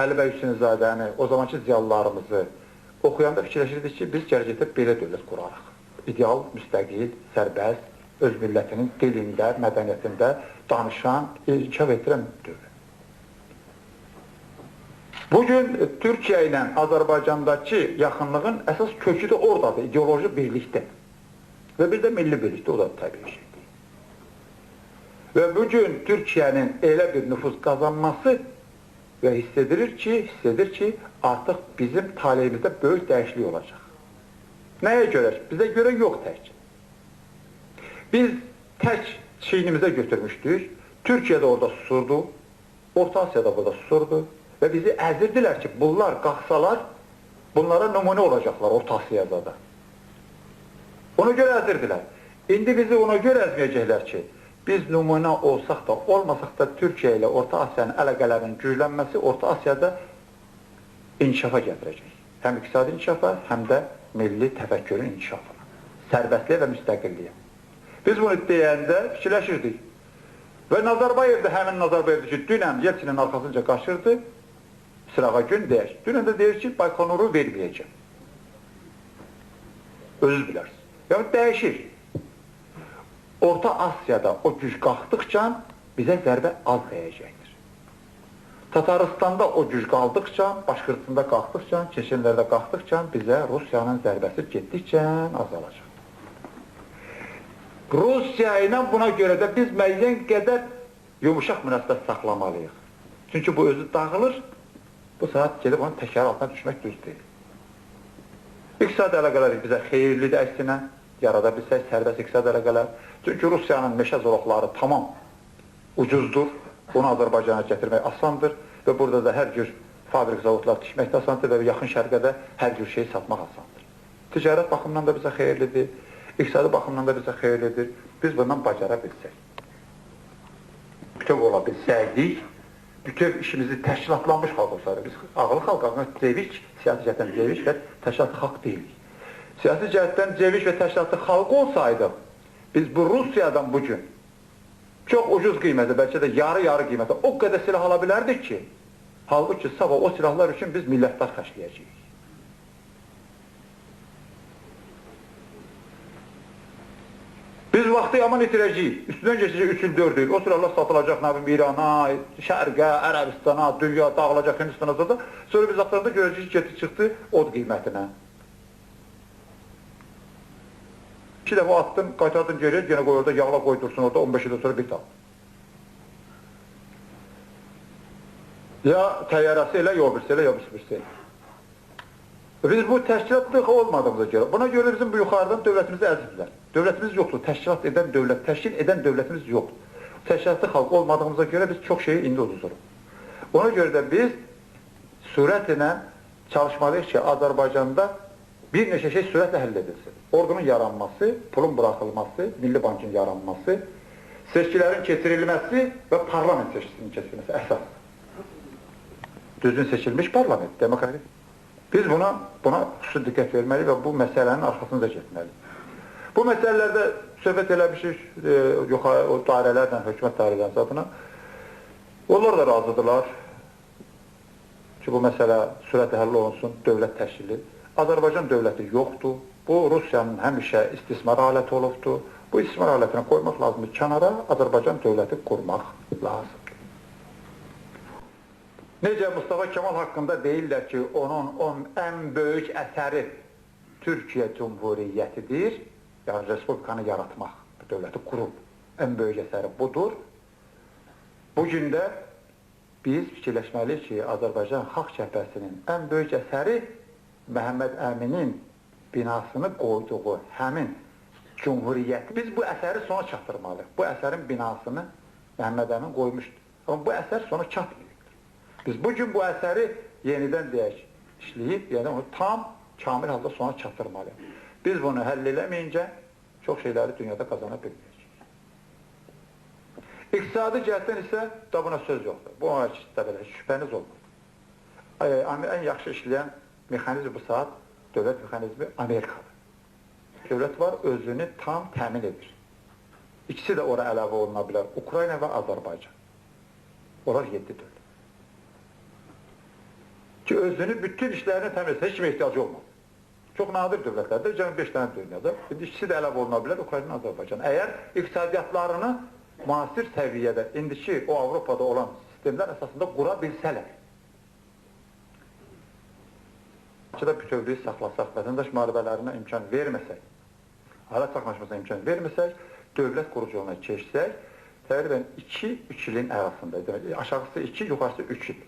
Əli bəy Hüseynzadəni, o zamanki ziyalılarımızı oxuyanda fikirləşirdik ki, biz gələcəkdə belə dövlət qurarıq. İdeal, müstəqil, sərbəst, öz millətinin dilində, mədəniyyətində danışan, inkişaf etdirən dövlət. Bugün Türkiyə ilə Azərbaycandakı yaxınlığın əsas kökü də oradadır, ideoloji birlikdə. Və bir də milli birlikdə, o da təbii şeydir. Və bugün Türkiyənin elə bir nüfuz qazanması və hiss edilir ki, hiss edir ki, artıq bizim taleyimizdə böyük dəyişiklik olacaq. Nəyə görə? Bizə görə yox tək. Biz tək çiynimizə götürmüşdük. Türkiyə də orada susurdu, Orta Asiyada burada susurdu və bizi əzirdilər ki, bunlar qalxsalar, bunlara nümunə olacaqlar Orta Asiyada da. Ona görə əzirdilər. İndi bizi ona görə əzməyəcəklər ki, biz nümunə olsaq da, olmasaq da Türkiyə ilə Orta Asiyanın əlaqələrinin güclənməsi Orta Asiyada inkişafa gətirəcək. Həm iqtisadi inkişafa, həm də milli təfəkkürün inkişafına, sərbəstliyə və müstəqilliyə. Biz bunu deyəndə fikirləşirdik. Və Nazarbayev də həmin Nazarbayevdir ki, dünən Yeltsinin arxasınca qaçırdı, sırağa gün deyək. Dünən də deyir ki, Baykonuru verməyəcəm. Özünüz bilərsiniz. Yəni dəyişir. Orta Asiyada o güc qalxdıqca bizə zərbə az dəyəcəkdir. Tataristanda o güc qaldıqca, Başqırtında qalxdıqca, Çeçenlərdə qalxdıqca bizə Rusiyanın zərbəsi getdikcə azalacaq. Rusiya ilə buna görə də biz müəyyən qədər yumuşaq münasibət saxlamalıyıq. Çünki bu özü dağılır, bu saat gedib onun təkrar altına düşmək düz deyil. İqtisadi əlaqələr bizə xeyirlidir əksinə, yarada bilsək sərbəst iqtisadi əlaqələr. Çünki Rusiyanın meşə zolaqları tamam ucuzdur, onu Azərbaycana gətirmək asandır və burada da hər cür fabrik zavodlar tikmək də asandır və yaxın şərqədə hər cür şey satmaq asandır. Ticarət baxımından da bizə xeyirlidir, iqtisadi baxımdan da bizə xeyirlidir. Biz bundan bacara bilsək. Bütöv ola bilsəydik, bütöv işimizi təşkilatlanmış xalq olsaydı, biz ağılı xalq ağına cevik, siyasi cəhətdən cevik və təşkilatlı xalq deyilik. Siyasi cəhətdən cevik və təşkilatlı xalq olsaydı, biz bu Rusiyadan bugün çox ucuz qiymətə, bəlkə də yarı-yarı qiymətə o qədər silah ala bilərdik ki, halbuki sabah o silahlar üçün biz millətlər xərcləyəcəyik. Biz vaxtı yaman itirəcəyik. Üstündən keçəcək 3 il, 4 il. O silahlar satılacaq nə bilim İrana, Şərqə, Ərəbistana, dünya dağılacaq Hindistana. Sonra biz vaxtlarda görəcəyik getdi çıxdı od qiymətinə. İki dəfə attın, qaytardın geriyə, yenə qoy orada yağla qoydursun orada 15 ildən sonra bir tal. Ya təyyarəsi elə, ya birisi elə, ya birisi elə. Biz bu təşkilatlıq olmadığımıza görə, buna görə bizim bu yuxarıdan dövlətimizi əzizlər. Dövlətimiz yoxdur, təşkilat edən dövlət, təşkil edən dövlətimiz yoxdur. Təşkilatlı xalq olmadığımıza görə biz çox şeyi indi uduzuruq. Ona görə də biz sürətlə çalışmalıyıq ki, Azərbaycanda bir neçə şey sürətlə həll edilsin. Ordunun yaranması, pulun buraxılması, Milli Bankın yaranması, seçkilərin keçirilməsi və parlament seçkisinin keçirilməsi əsas. Düzgün seçilmiş parlament, demokratik. Biz buna buna xüsusi diqqət verməli və bu məsələnin arxasında getməliyik. Bu məsələlərdə söhbət eləmişik e, yuxarı o dairələrlə, hökumət dairələrinin zatına. Onlar da razıdırlar ki, bu məsələ sürətlə həll olunsun, dövlət təşkili. Azərbaycan dövləti yoxdur. Bu Rusiyanın həmişə istismar aləti olubdur. Bu istismar alətini qoymaq lazımdır kənara, Azərbaycan dövləti qurmaq lazımdır. Necə Mustafa Kemal haqqında deyirlər ki, onun, onun ən böyük əsəri Türkiyə Cumhuriyyətidir. Yəni respublikanı yaratmaq, dövləti qurub. Ən böyük əsəri budur. Bu gün də biz fikirləşməliyik ki, Azərbaycan Xalq Cəbhəsinin ən böyük əsəri Məhəmməd Əminin binasını qoyduğu həmin Cumhuriyyəti. Biz bu əsəri sona çatdırmalıyıq. Bu əsərin binasını Məhəmməd Əmin qoymuşdur. Amma bu əsər sona çatmıyor. Biz bugün bu əsəri yenidən deyək, işləyib, yəni onu tam, kamil halda sona çatdırmalıyıq. Biz bunu həll eləməyincə çox şeyləri dünyada qazana bilməyəcəyik. İqtisadi cəhətdən isə da buna söz yoxdur. Bu ona belə şübhəniz olmur. Ən yaxşı işləyən mexanizm bu saat dövlət mexanizmi Amerikadır. Dövlət var, özünü tam təmin edir. İkisi də ora əlavə oluna bilər. Ukrayna və Azərbaycan. Onlar 7 dövlət. ki özünü bütün işlerini təmin etsin, heç kimə ehtiyacı olmaz. Çox nadir dövlətlərdə, cəmi 5 dənə dünyada. İndi ikisi də əlavə oluna bilər, Ukrayna, Azərbaycan. Əgər iqtisadiyyatlarını müasir səviyyədə, indiki o Avropada olan sistemlər əsasında qura bilsələr, Bakıda bütövlüyü saxlasaq, vətəndaş müharibələrinə imkan verməsək, alət saxlaşmasına imkan verməsək, dövlət qurucu yoluna keçsək, təqribən 2-3 ilin arasında, demək, aşağısı 2, yuxarısı 3 il.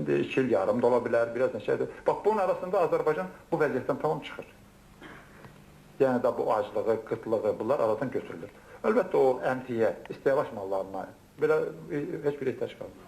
İndi 2 il yarım da ola bilər, biraz neçədir. Bax, bunun arasında Azərbaycan bu vəziyyətdən tamam çıxır. Yəni da bu aclığı, qıtlığı, bunlar aradan götürülür. Əlbəttə o əmtiyə, istehlaş mallarına belə e, heç bir ehtiyac qalmır.